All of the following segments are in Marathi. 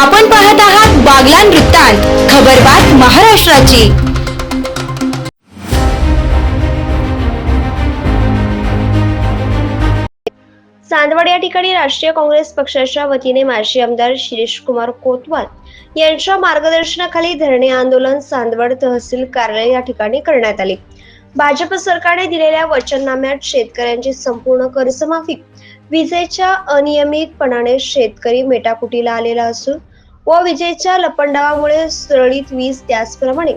आपण पाहत आहात बागलान वृत्तांत खबरबात महाराष्ट्राची. चांदवड या ठिकाणी राष्ट्रीय काँग्रेस पक्षाच्या वतीने माजी आमदार शिरीष कुमार कोतवाल यांच्या मार्गदर्शनाखाली धरणे आंदोलन चांदवड तहसील कार्यालय या ठिकाणी करण्यात आले. भाजप सरकारने दिलेल्या वचननाम्यात शेतकऱ्यांची संपूर्ण कर्जमाफी विजेच्या अनियमितपणाने शेतकरी मेटाकुटीला आलेला असून व विजेच्या लपंडावामुळे सुरळीत वीज त्याचप्रमाणे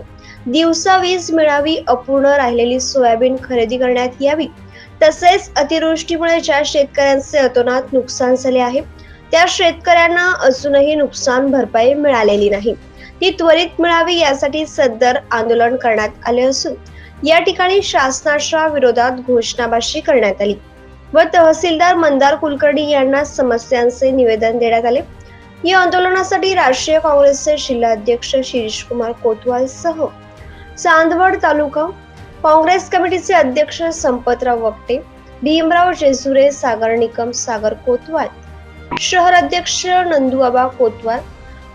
दिवसा वीज मिळावी अपूर्ण राहिलेली सोयाबीन खरेदी करण्यात यावी. तसेच अतिवृष्टीमुळे ज्या शेतकऱ्यांचे अतोनात नुकसान झाले आहे त्या शेतकऱ्यांना अजूनही नुकसान भरपाई मिळालेली नाही. ती त्वरित मिळावी यासाठी सदर आंदोलन करण्यात आले असून या ठिकाणी शासनाच्या विरोधात घोषणाबाजी करण्यात आली व तहसीलदार मंदार कुलकर्णी यांना समस्यांचे निवेदन देण्यात आले. या आंदोलनासाठी राष्ट्रीय काँग्रेसचे जिल्हाध्यक्ष शिरीष कुमार कोतवाल सह चांदवड तालुका काँग्रेस कमिटीचे अध्यक्ष संपतराव वक्टे भीमराव जेजुरे सागर निकम सागर कोतवाल शहर अध्यक्ष नंदुआबा कोतवाल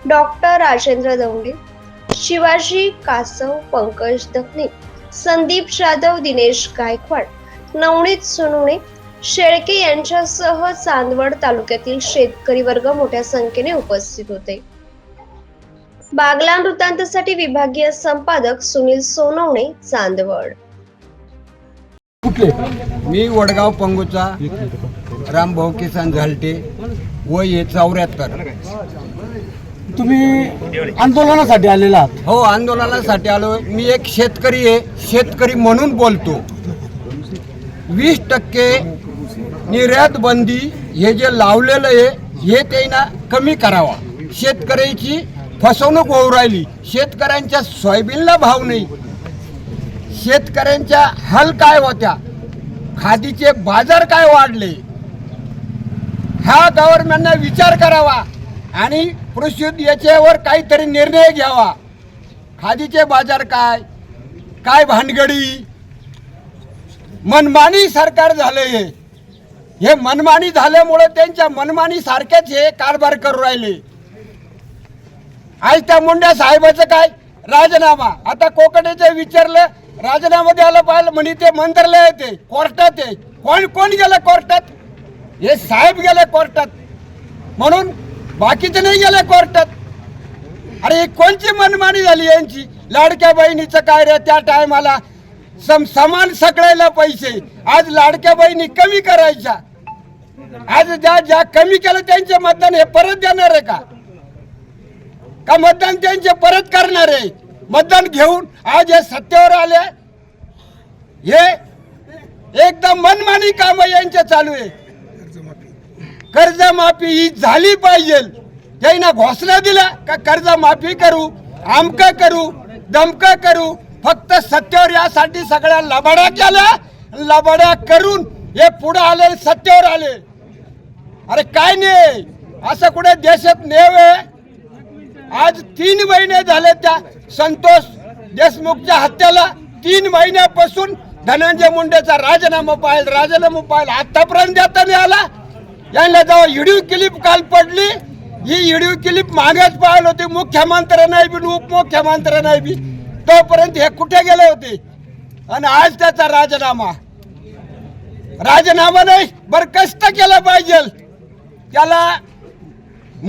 डॉक्टर राजेंद्र दौंडे शिवाजी कासव पंकज दखने संदीप जाधव दिनेश गायकवाड नवनीत सोनवणे शेळके यांच्यासह चांदवड तालुक्यातील शेतकरी वर्ग मोठ्या संख्येने उपस्थित होते. बागलान वृत्तांतसाठी विभागीय संपादक सुनील सोनवणे चांदवड. मी वडगाव पंगूचा रामभाऊ किसन झालटे वय आहे चौऱ्याहत्तर. तुम्ही आंदोलनासाठी आलेला आहात? हो आंदोलनासाठी आलो. मी एक शेतकरी आहे. शेतकरी म्हणून बोलतो. वीस टक्के निर्यात बंदी हे जे लावलेलं आहे हे त्यांना कमी करावा. शेतकऱ्याची फसवणूक होऊ राहिली. शेतकऱ्यांच्या सोयाबीनला भाव नाही. शेतकऱ्यांच्या हल काय होत्या? खादीचे बाजार काय वाढले? हा गव्हर्नमेंटने विचार करावा आणि कृषी याच्यावर काहीतरी निर्णय घ्यावा. खादीचे बाजार काय? काय भानगडी? मनमानी सरकार झालं हे. हे मनमानी झाल्यामुळे त्यांच्या मनमानी सारखेच हे कारभार करू राहिले. आज त्या मुंड्या साहेबाचं काय? राजीनामा. आता कोकणीचं विचारलं राजीनामा द्यायला पाहिलं म्हणे ते मंत्रालय येते कोर्टात आहे. कोण कोण गेलं कोर्टात? हे साहेब गेले कोर्टात. म्हणून बाकीचे नाही गेले कोर्टात. अरे कोणची मनमानी झाली यांची? लाडक्या बहिणीचं काय रे त्या टायमाला सम समान सगळ्याला पैसे. आज लाडक्या बहिणी कमी करायच्या. आज ज्या ज्या कमी केलं त्यांचे मतदान हे परत देणार आहे का? का मतदान त्यांचे परत करणार आहे? मतदान घेऊन आज हे सत्तेवर आले. हे एकदम मनमानी काम यांचे चालू आहे. कर्जमाफी ही झाली पाहिजे. त्यांना घोषणा दिल्या का कर्जमाफी करू आमक करू दमक करू फक्त सत्तेवर यासाठी सगळ्या लबाड्या केल्या लबाड्या करून हे पुढे आले सत्तेवर आले. अरे काय नाही. असं कुठे देशात नेव आहे? आज तीन महिने झाले त्या संतोष देशमुखच्या हत्याला. तीन महिन्यापासून धनंजय मुंडेचा राजीनामा पाहिजे राजीनामा पाहिजे आतापर्यंत देता नाही आला. यांना जेव्हा व्हिडिओ क्लिप काल पडली ही व्हिडिओ क्लिप मागेच पाहिली होती. मुख्यमंत्री नाही बी उपमुख्यमंत्री नाही बी. तोपर्यंत हे कुठे गेले होते? आणि आज त्याचा राजीनामा. राजीनामा नाही बरखास्त केला पाहिजे. त्याला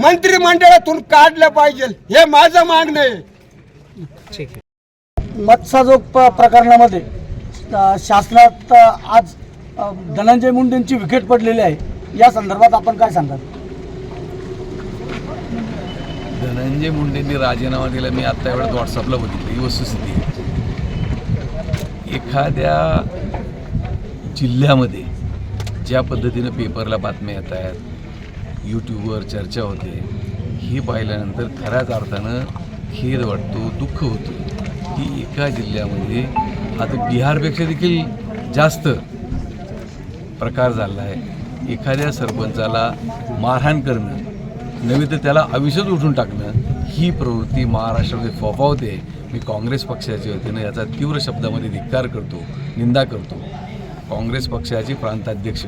मंत्रिमंडळातून काढलं पाहिजे. हे माझं मागणं आहे. मत्साजोग प्रकरणामध्ये शासनात आज धनंजय मुंडेंची विकेट पडलेली आहे. या संदर्भात आपण काय सांगाल? धनंजय मुंडेंनी राजीनामा दिला. मी आत्ता एवढ्यात व्हॉट्सअपला बघितलं. ही वस्तुस्थिती आहे. एखाद्या जिल्ह्यामध्ये ज्या पद्धतीनं पेपरला बातम्या येत आहेत यूट्यूबवर चर्चा होते. हे पाहिल्यानंतर खऱ्याच अर्थानं खेद वाटतो दुःख होतं. की एका जिल्ह्यामध्ये आता बिहारपेक्षा देखील जास्त प्रकार झाला आहे. एखाद्या सरपंचाला मारहाण करणं नव्हे तर त्याला आयुष्यच उठून टाकणं ही प्रवृत्ती महाराष्ट्रामध्ये फोफावते. मी काँग्रेस पक्षाच्या वतीनं याचा तीव्र शब्दामध्ये धिक्कार करतो निंदा करतो. काँग्रेस पक्षाचे प्रांताध्यक्ष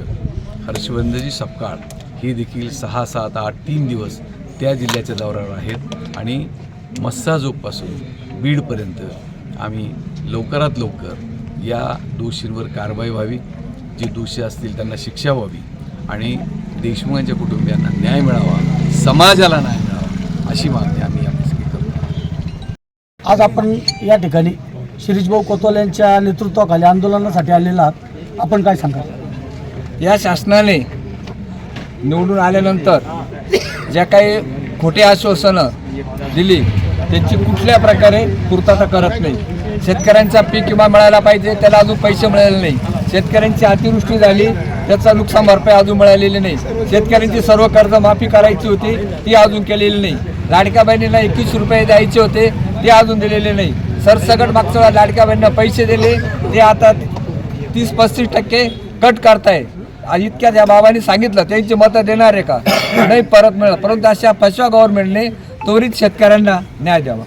हर्षवंदजी सपकाळ हे देखील सहा सात आठ तीन दिवस त्या जिल्ह्याच्या दौऱ्यावर आहेत. आणि मस्साजोगपासून बीडपर्यंत आम्ही लवकरात लवकर या दोषींवर कारवाई व्हावी. जे दोषी असतील त्यांना शिक्षा व्हावी. आणि देशमुखांच्या कुटुंबियांना न्याय मिळावा समाजाला न्याय मिळावा अशी मागणी आम्ही आपल्यासाठी करतो. आज आपण या ठिकाणी शिरीषभाऊ कोतवाल यांच्या नेतृत्वाखाली आंदोलनासाठी आलेला आहात. आपण काय सांगाल? या शासनाने निवडून आल्यानंतर ज्या काही खोटे आश्वासनं दिली त्यांची कुठल्या प्रकारे पूर्तता करत नाही. शेतकऱ्यांचा पीक विमा मिळायला पाहिजे त्याला अजून पैसे मिळाले नाही. शेतकऱ्यांची अतिवृष्टी झाली त्याचा नुकसान भरपाई अजून मिळालेली नाही. शेतकऱ्यांची सर्व कर्ज माफी करायची होती ती अजून केलेली नाही. लाडक्या बहिणीला एकवीस रुपये द्यायचे होते ते अजून दिलेले नाही. सरसकट मागच्या वेळेला लाडक्या पैसे दिले ते आता तीस पस्तीस टक्के कट करताय इतक्या इतक्यात या बाबांनी सांगितलं त्यांची मतं देणार आहे का? नाही परत मिळत. परंतु अशा फसव्या गव्हर्नमेंटने त्वरित शेतकऱ्यांना न्याय द्यावा.